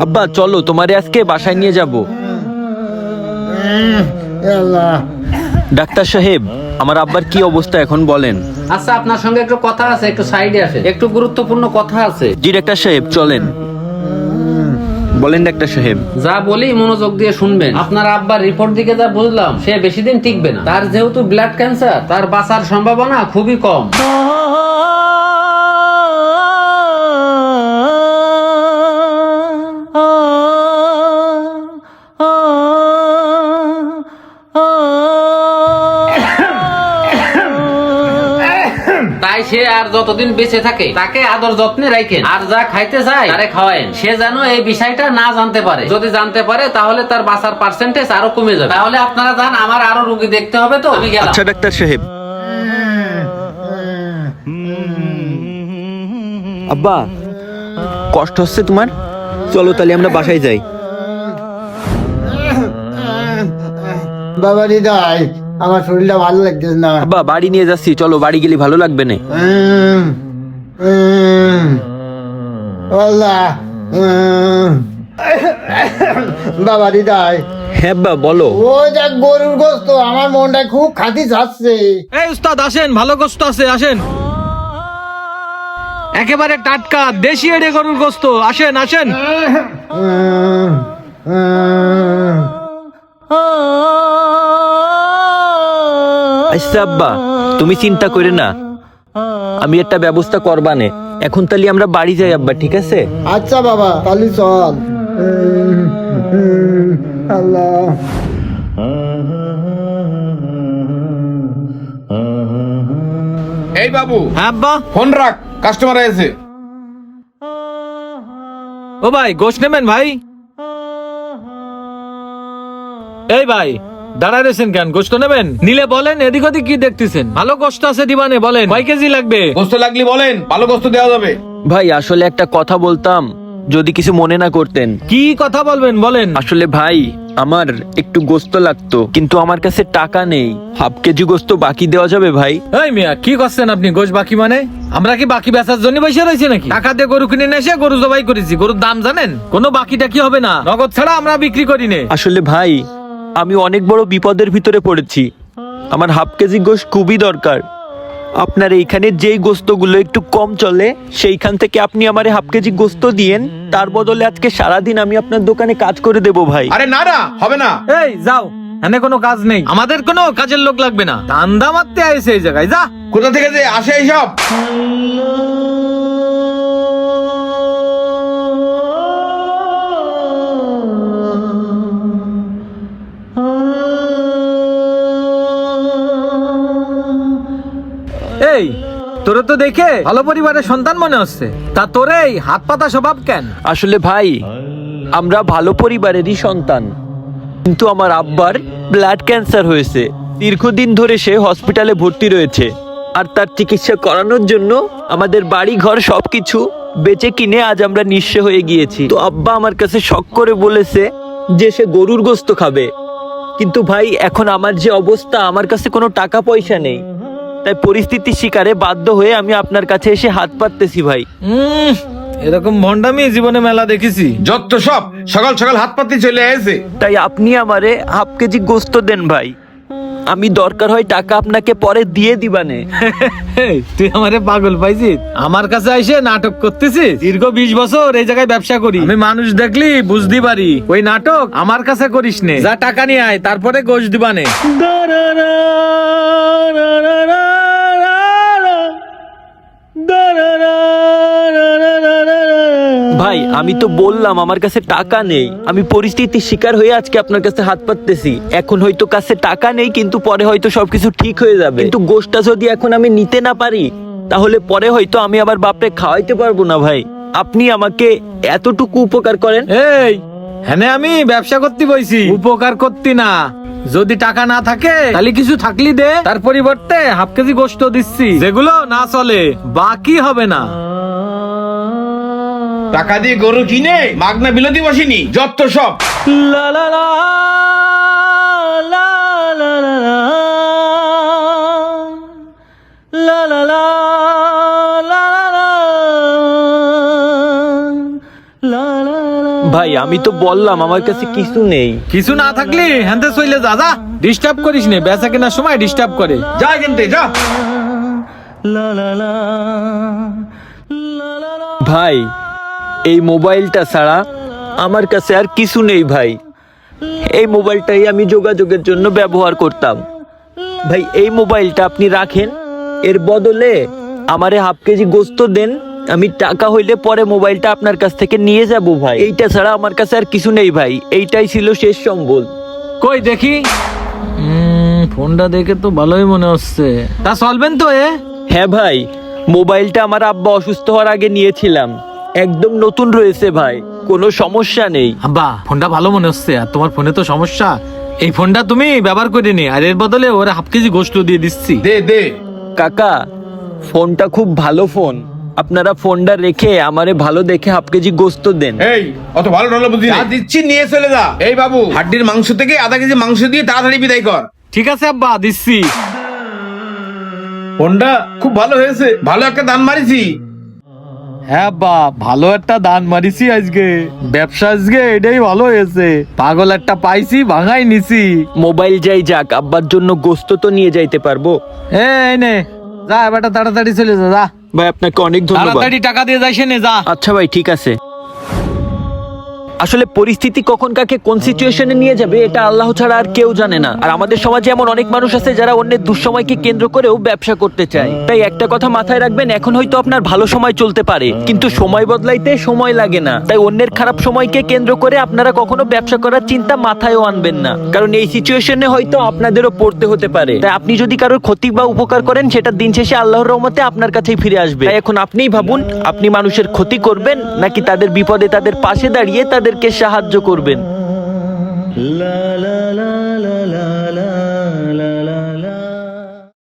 আব্বা চলো তোমারে আজকে বাসায় নিয়ে যাব। ডাক্তার সাহেব আমার আব্বার কি অবস্থা এখন বলেন। আচ্ছা আপনার সঙ্গে একটু কথা আছে একটু সাইডে আসে। একটু গুরুত্বপূর্ণ কথা আছে। জি ডাক্তার সাহেব চলেন। বলেন ডাক্তার সাহেব। যা বলি মনোযোগ দিয়ে শুনবেন। আপনার আব্বার রিপোর্ট দিকে যা বুঝলাম সে বেশি দিন টিকবে না। তার যেহেতু ব্লাড ক্যান্সার তার বাঁচার সম্ভাবনা খুবই কম। তাই সে আর যতদিন বেঁচে থাকে তাকে আদর যত্নে রাখেন। আর যা খাইতে চায় তারে খাওয়ায়েন। সে যেন এই বিষয়টা না জানতে পারে। যদি জানতে পারে তাহলে তার বাঁচার পার্সেন্টেজ আরও কমে যাবে। তাহলে আপনারা জান আমার আরও রুগী দেখতে হবে তো। আমি গেলাম। আচ্ছা ডাক্তার সাহেব। আব্বা কষ্ট হচ্ছে তোমার? চলো তাহলে আমরা বাসায় যাই। বাবা দিদাই আমার শরীরটা ভালো লাগতেছে না। আব্বা বাড়ি নিয়ে যাচ্ছি চলো বাড়ি গেলে ভালো লাগবে না। উম, উম, আল্লাহ উম। বাবা দিদাই। হ্যাঁ আব্বা বলো। ওই দেখ গরুর গোস্ত আমার মনটা খুব খাতি যাচ্ছে এই উস্তাদ আসেন ভালো গোস্ত আছে আসেন। একেবারে টাটকা দেশি এড়ে গরুর গোস্ত আসেন আসেন। উম, উম। আচ্ছা আব্বা তুমি চিন্তা করে না। আমি একটা ব্যবস্থা করবানে। এখন তাহলে আমরা বাড়ি যাই আব্বা ঠিক আছে? আচ্ছা বাবা তাহলে চল। আল্লাহ। এই বাবু হ্যাঁ আব্বা। ফোন রাখ কাস্টমার এসে। ও ভাই গোশ নেবেন ভাই? এই ভাই দাঁড়ায় রয়েছেন কেন? গোস্ত নেবেন? নিলে বলেন এদিক ওদিক কি দেখতেছেন? ভালো গোস্ত আছে দিবানে বলেন। কয় কেজি লাগবে? গোস্ত লাগলি বলেন ভালো গোস্ত দেওয়া যাবে। ভাই আসলে একটা কথা বলতাম যদি কিছু মনে না করতেন। কি কথা বলবেন বলেন? আসলে ভাই আমার একটু গোস্ত লাগতো কিন্তু আমার কাছে টাকা নেই। হাফ কেজি গোস্ত বাকি দেওয়া যাবে ভাই? এই মিয়া কি করছেন আপনি? গোশ বাকি মানে? আমরা কি বাকি বেচার জন্য বসে রয়েছি নাকি? টাকা দিয়ে গরু কিনে নিয়ে এসে গরু জবাই করেছি গরুর দাম জানেন? কোনো বাকিটা কি হবে না? নগদ ছাড়া আমরা বিক্রি করি নে। আসলে ভাই আমি অনেক বড় বিপদের ভিতরে পড়েছি। আমার হাফ কেজি গোস্ত খুবই দরকার। আপনার এইখানে যেই গোস্তগুলো একটু কম চলে সেইখান থেকে আপনি আমারে হাফ কেজি গোস্ত দিয়েন। তার বদলে আজকে সারাদিন আমি আপনার দোকানে কাজ করে দেব ভাই। আরে না না হবে না। এই যাও। এখানে কোনো কাজ নেই। আমাদের কোনো কাজের লোক লাগবে না। ধান্দা মারতে আইছে এই জায়গায় যা। কোথা থেকে যে আসে এইসব? এই, তোরে তো দেখে ভালো পরিবারের সন্তান মনে হচ্ছে। তা তোরে এই হাত পাতা স্বভাব কেন? আসলে ভাই, আমরা ভালো পরিবারেরই সন্তান। কিন্তু আমার আব্বার ব্লাড ক্যান্সার হয়েছে। দীর্ঘদিন ধরে সে হসপিটালে ভর্তি রয়েছে। আর তার চিকিৎসা করানোর জন্য আমাদের বাড়ি ঘর সবকিছু বেচে কিনে আজ আমরা নিঃস্ব হয়ে গিয়েছি। তো আব্বা আমার কাছে শখ করে বলেছে যে সে গরুর গোস্ত খাবে। কিন্তু ভাই, এখন আমার যে অবস্থা, আমার কাছে কোনো টাকা পয়সা নেই। তাই পরিস্থিতির শিকারে বাধ্য হয়ে আমি আপনার কাছে এসে হাত পাততেছি ভাই। উম, এরকম ভন্ডামি জীবনে মেলা দেখেছি। যত সব সকাল সকাল হাত পাতি চলে এসে তাই আপনি আমারে হাফ কেজি গোস্ত দেন ভাই। আমি দরকার হয় টাকা আপনাকে পরে দিয়ে দিবানে। এই, তুই আমারে পাগল পাইছিস? আমার কাছে এসে নাটক করতেছিস? দীর্ঘ বিশ বছর এই জায়গায় ব্যবসা করি। আমি মানুষ দেখলি বুঝতে পারি। ওই নাটক আমার কাছে করিস নে। যা টাকা নিয়ে আয় তারপরে গোশ দিবানে। ভাই আমি তো বললাম আমার কাছে টাকা নেই। আমি পরিস্থিতির শিকার হয়ে আজকে আপনার কাছে হাত পাততেছি। এখন হয়তো কাছে টাকা নেই কিন্তু পরে হয়তো সবকিছু ঠিক হয়ে যাবে। কিন্তু গোষ্ঠটা যদি এখন আমি নিতে না পারি তাহলে পরে হয়তো আমি আবার বাপরে খাওয়াইতে পারব না ভাই। আপনি আমাকে এতটুকু উপকার করেন? এই হ্যাঁ আমি ব্যবসা করতে বইছি। উপকার করতি না। যদি টাকা না থাকে তাহলে কিছু থাকলি দে তার পরিবর্তে হাফ কেজি গোস্ত দিচ্ছি যেগুলো না চলে বাকি হবে না টাকা দিয়ে গরু কিনে মাগনা বিলতি বসিনি যত সব লা লা লা, লা লা লা লা, লা ভাই আমি তো বললাম আমার কাছে কিছু নেই। কিছু না থাকলে হ্যান্তে চলে যা যা। ডিস্টার্ব করিস নে বেচা কেনার সময় ডিস্টার্ব করে। যা কিনতে যা। ভাই এই মোবাইলটা ছাড়া আমার কাছে আর কিছু নেই ভাই। এই মোবাইলটাই আমি যোগাযোগের জন্য ব্যবহার করতাম। ভাই এই মোবাইলটা আপনি রাখেন এর বদলে আমারে হাফ কেজি গোস্ত দেন আমি টাকা হইলে পরে মোবাইলটা আপনার কাছ থেকে নিয়ে যাব ভাই। এইটা ছাড়া আমার কাছে আর কিছু নেই ভাই। এইটাই ছিল শেষ সম্বল। কই দেখি? ফোনটা দেখে তো ভালোই মনে হচ্ছে। তা চলবেন তো এ? হ্যাঁ ভাই মোবাইলটা আমার আব্বা অসুস্থ হওয়ার আগে নিয়েছিলাম। একদম নতুন রয়েছে ভাই কোনো সমস্যা নেই। আব্বা ফোনটা ভালো মনে হচ্ছে। আর তোমার ফোনে তো সমস্যা। এই ফোনটা তুমি ব্যবহার করে নি আর এর বদলে ওরা হাফ কেজি গোস্ত দিয়ে দিচ্ছি। দে দে। কাকা ফোনটা খুব ভালো ফোন। আপনারা ফোনটা রেখে আমারে ভালো দেখে হাফ কেজি গোস্ত দেন। এই অত ভালো ঢলো বুদ্ধি যা দিচ্ছি নিয়ে চলে যা। এই বাবু হাড্ডির মাংস থেকে আধা কেজি মাংস দিয়ে তাড়াতাড়ি বিদায় কর। ঠিক আছে আব্বা দিচ্ছি। ফোনটা খুব ভালো হয়েছে ভালো একটা দান মারিছি। হ্যাঁ বা ভালো একটা দান মারিছি আজকে। ব্যবসা আজকে এটাই ভালো হয়েছে। পাগল একটা পাইছি ভাঙাই নিছি। মোবাইল যাই যাক আব্বার জন্য গোস্ত তো নিয়ে যাইতে পারব। এই নে। যা এবারটা তাড়াতাড়ি চলে যা যা। ভাই আপনাকে অনেক ধন্যবাদ। তাড়াতাড়ি টাকা দিয়ে যাইছে নে যা। আচ্ছা ভাই ঠিক আছে। আসলে পরিস্থিতি কখন কাকে কোন সিচুয়েশনে নিয়ে যাবে, এটা আল্লাহ ছাড়া আর কেউ জানে না। আর আমাদের সমাজে এমন অনেক মানুষ আছে যারা অন্যের দুঃসময়কে কেন্দ্র করেও ব্যবসা করতে চায়। তাই একটা কথা মাথায় রাখবেন, এখন হয়তো আপনার ভালো সময় চলতে পারে, কিন্তু সময় বদলাইতে সময় লাগে না। তাই অন্যের খারাপ সময়কে কেন্দ্র করে আপনারা কখনো ব্যবসা করার চিন্তা মাথায়ও আনবেন না। কারণ এই সিচুয়েশনে হয়তো আপনাদেরও পড়তে হতে পারে। তাই আপনি যদি কারোর ক্ষতি বা উপকার করেন, সেটা দিন শেষে আল্লাহর রহমতে আপনার কাছেই ফিরে আসবে। এখন আপনিই ভাবুন, আপনি মানুষের ক্ষতি করবেন, নাকি তাদের বিপদে তাদের পাশে দাঁড়িয়ে তাদেরকে সাহায্য করবেন।